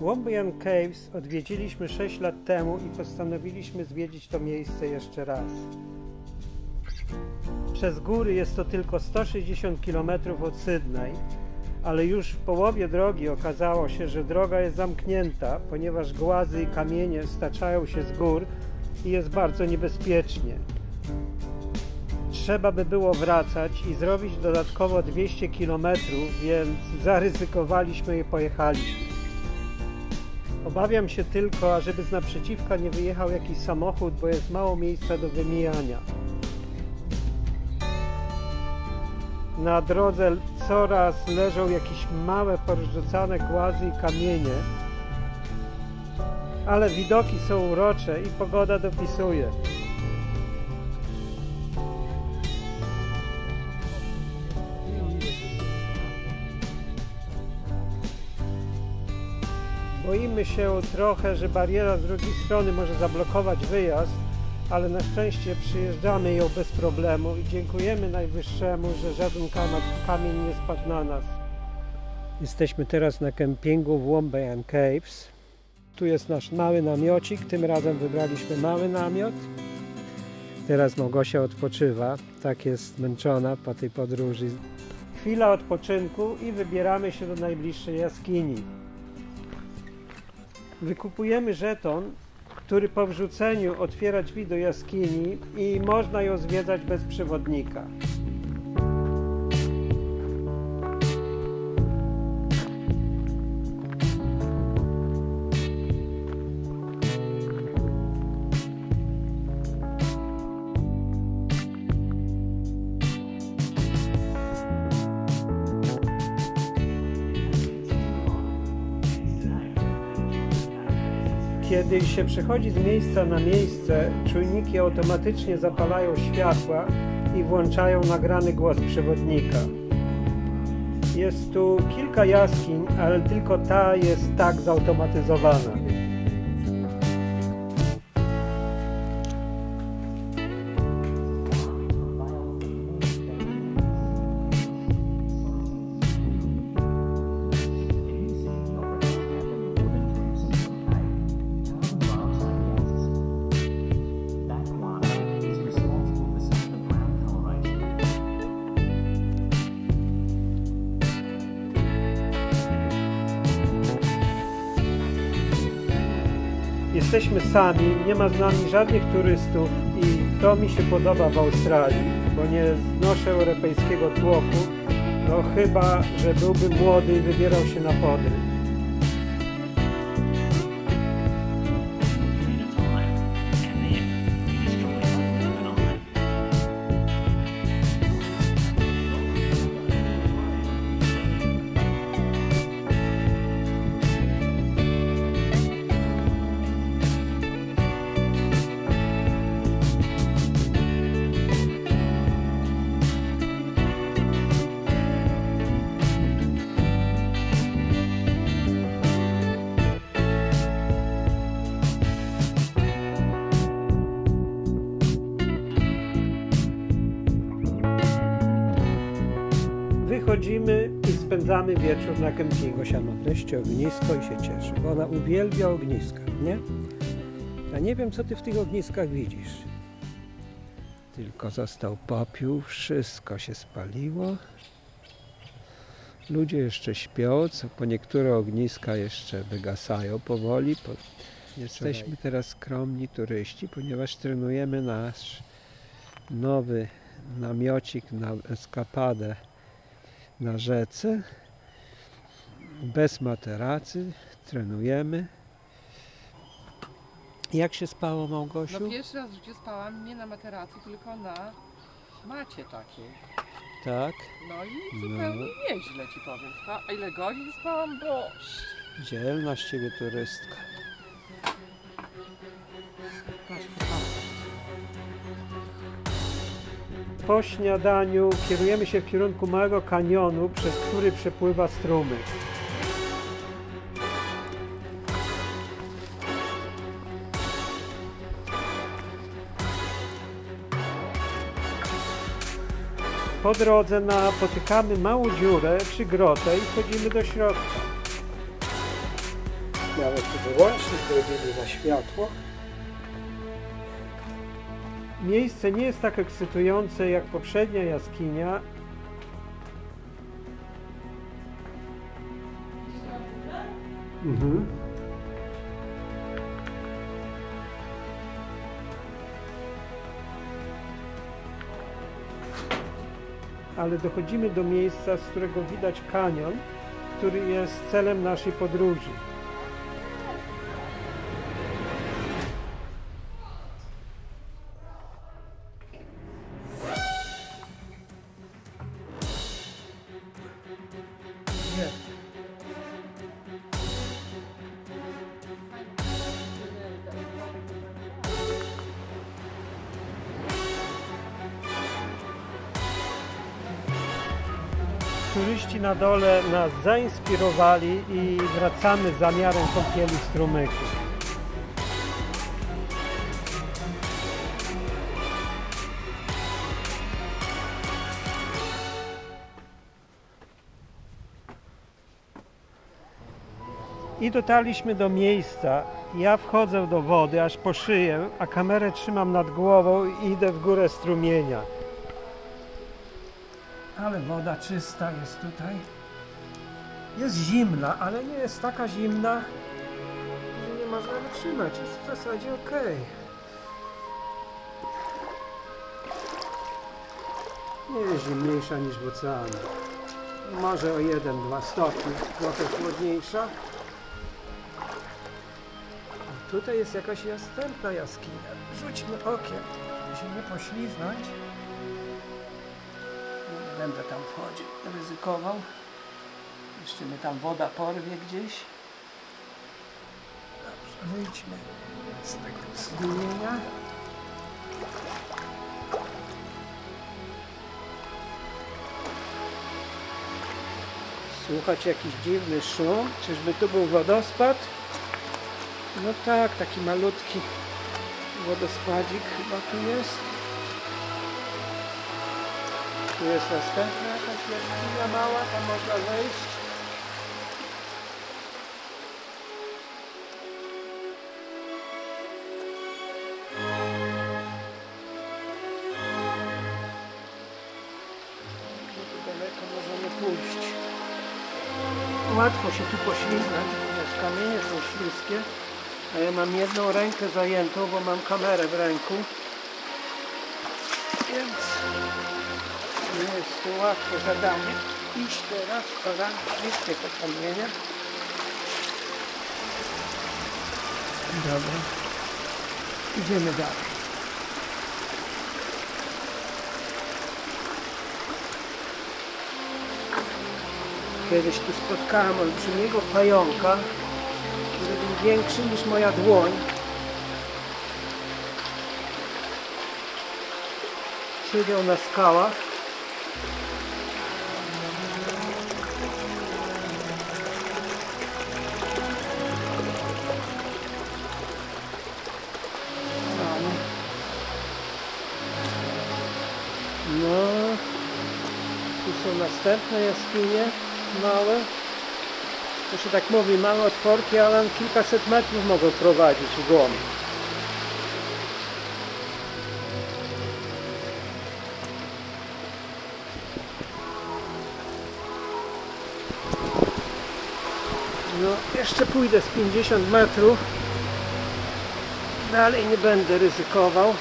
Wombayan Caves odwiedziliśmy 6 lat temu i postanowiliśmy zwiedzić to miejsce jeszcze raz. Przez góry jest to tylko 160 km od Sydney, ale już w połowie drogi okazało się, że droga jest zamknięta, ponieważ głazy i kamienie staczają się z gór i jest bardzo niebezpiecznie. Trzeba by było wracać i zrobić dodatkowo 200 km, więc zaryzykowaliśmy i pojechaliśmy. Obawiam się tylko, ażeby z naprzeciwka nie wyjechał jakiś samochód, bo jest mało miejsca do wymijania. Na drodze coraz leżą jakieś małe, porzucane głazy i kamienie, ale widoki są urocze i pogoda dopisuje. Boimy się trochę, że bariera z drugiej strony może zablokować wyjazd, ale na szczęście przyjeżdżamy ją bez problemu i dziękujemy Najwyższemu, że żaden kamień nie spadł na nas. Jesteśmy teraz na kempingu w Wombayan Caves. Tu jest nasz mały namiocik, tym razem wybraliśmy mały namiot. Teraz Małgosia odpoczywa, tak jest zmęczona po tej podróży. Chwila odpoczynku i wybieramy się do najbliższej jaskini. Wykupujemy żeton, który po wrzuceniu otwiera drzwi do jaskini i można ją zwiedzać bez przewodnika. Kiedy się przechodzi z miejsca na miejsce, czujniki automatycznie zapalają światła i włączają nagrany głos przewodnika. Jest tu kilka jaskiń, ale tylko ta jest tak zautomatyzowana. Jesteśmy sami, nie ma z nami żadnych turystów i to mi się podoba w Australii, bo nie znoszę europejskiego tłoku, no chyba, że byłbym młody i wybierał się na podryw. Wychodzimy i spędzamy wieczór na kempingu. Gosia ma wreszcie ognisko i się cieszy, bo ona uwielbia ogniska, nie? Ja nie wiem, co ty w tych ogniskach widzisz. Tylko został popiół, wszystko się spaliło. Ludzie jeszcze śpią, co po niektóre ogniska jeszcze wygasają powoli. Po... Jesteśmy teraz skromni turyści, ponieważ trenujemy nasz nowy namiocik na eskapadę na rzece, bez materacy, trenujemy. Jak się spało Małgosiu? No pierwszy raz w życiu spałam nie na materacy, tylko na macie takiej. Tak, No i zupełnie nieźle ci powiem. Spa- A ile godzin spałam? Bo dzielna z ciebie turystka. Patrz, Po śniadaniu kierujemy się w kierunku małego kanionu, przez który przepływa strumyk. Po drodze napotykamy małą dziurę czy grotę i wchodzimy do środka. Nawet tu wyłącznik zrobili na światło. Miejsce nie jest tak ekscytujące jak poprzednia jaskinia. Mhm. Ale dochodzimy do miejsca, z którego widać kanion, który jest celem naszej podróży. Turyści na dole nas zainspirowali i wracamy z zamiarem kąpieli strumyku. I dotarliśmy do miejsca. Ja wchodzę do wody aż po szyję, a kamerę trzymam nad głową i idę w górę strumienia. Ale woda czysta jest tutaj. Jest zimna, ale nie jest taka zimna, że nie można wytrzymać. Jest w zasadzie ok. Nie jest zimniejsza niż w oceanie. Może o 1-2 stopnie, trochę chłodniejsza. A tutaj jest jakaś następna jaskinia. Rzućmy okiem, żeby się nie pośliznąć. Będę tam wchodził, ryzykował. Jeszcze mnie tam woda porwie gdzieś. Dobrze, wyjdźmy z tego strumienia. Słuchać jakiś dziwny szum. Czyżby tu był wodospad? No tak, taki malutki wodospadzik chyba tu jest. Tu jest następna jakaś jaskinia mała, tam można wejść. Daleko możemy pójść. Łatwo się tu poślizgnąć, ponieważ kamienie są śliskie. A ja mam jedną rękę zajętą, bo mam kamerę w ręku. Więc nie jest łatwe zadanie. Iść teraz, śliskie te kamienie. Dobra. Idziemy dalej. Kiedyś tu spotkałem olbrzymiego pająka, który był większy niż moja dłoń. Siedział na skałach. Następne jaskinie, małe. To się tak mówi, małe otworki, ale kilkaset metrów mogą prowadzić w głąb. No, jeszcze pójdę z 50 metrów. Dalej nie będę ryzykował.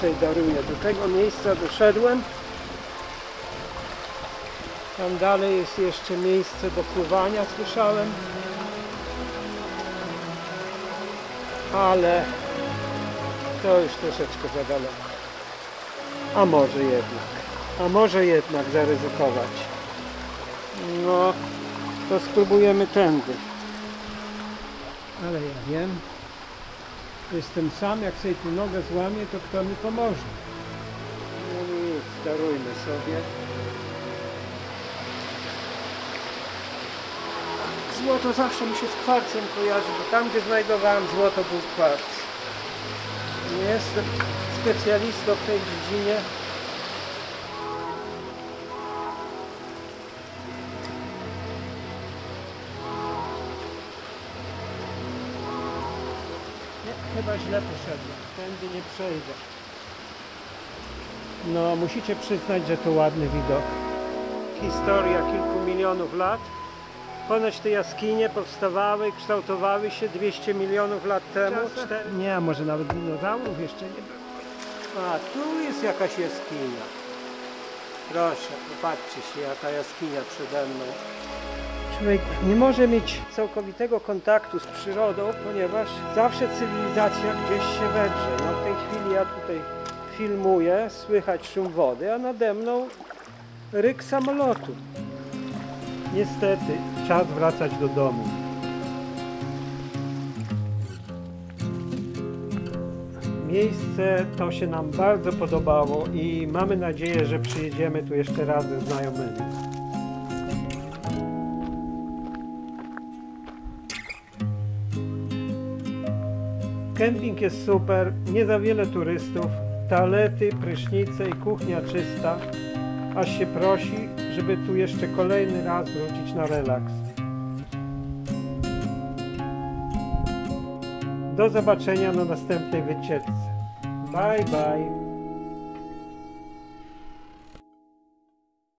Sobie daruję. Do tego miejsca doszedłem. Tam dalej jest jeszcze miejsce do pływania, słyszałem. Ale to już troszeczkę za daleko. A może jednak. A może jednak zaryzykować. No, to spróbujemy tędy. Ale ja wiem, jestem sam, jak sobie tu nogę złamię, to kto mi pomoże? No nic, darujmy sobie. Złoto zawsze mi się z kwarcem kojarzy, bo tam, gdzie znajdowałem złoto, był kwarc. Jest jestem specjalistą w tej dziedzinie. Chyba źle poszedłem. Tędy nie przejdę. No, musicie przyznać, że to ładny widok. Historia kilku milionów lat. Ponoć te jaskinie powstawały, kształtowały się 200 milionów lat temu. Nie, może nawet dinozaurów jeszcze nie było. A, tu jest jakaś jaskinia. Proszę, popatrzcie się, jaka jaskinia przede mną. Człowiek nie może mieć całkowitego kontaktu z przyrodą, ponieważ zawsze cywilizacja gdzieś się wedrze. No w tej chwili ja tutaj filmuję, słychać szum wody, a nade mną ryk samolotu. Niestety, czas wracać do domu. Miejsce to się nam bardzo podobało i mamy nadzieję, że przyjedziemy tu jeszcze raz ze znajomymi. Kemping jest super, nie za wiele turystów, toalety, prysznice i kuchnia czysta, aż się prosi, żeby tu jeszcze kolejny raz wrócić na relaks. Do zobaczenia na następnej wycieczce. Bye bye.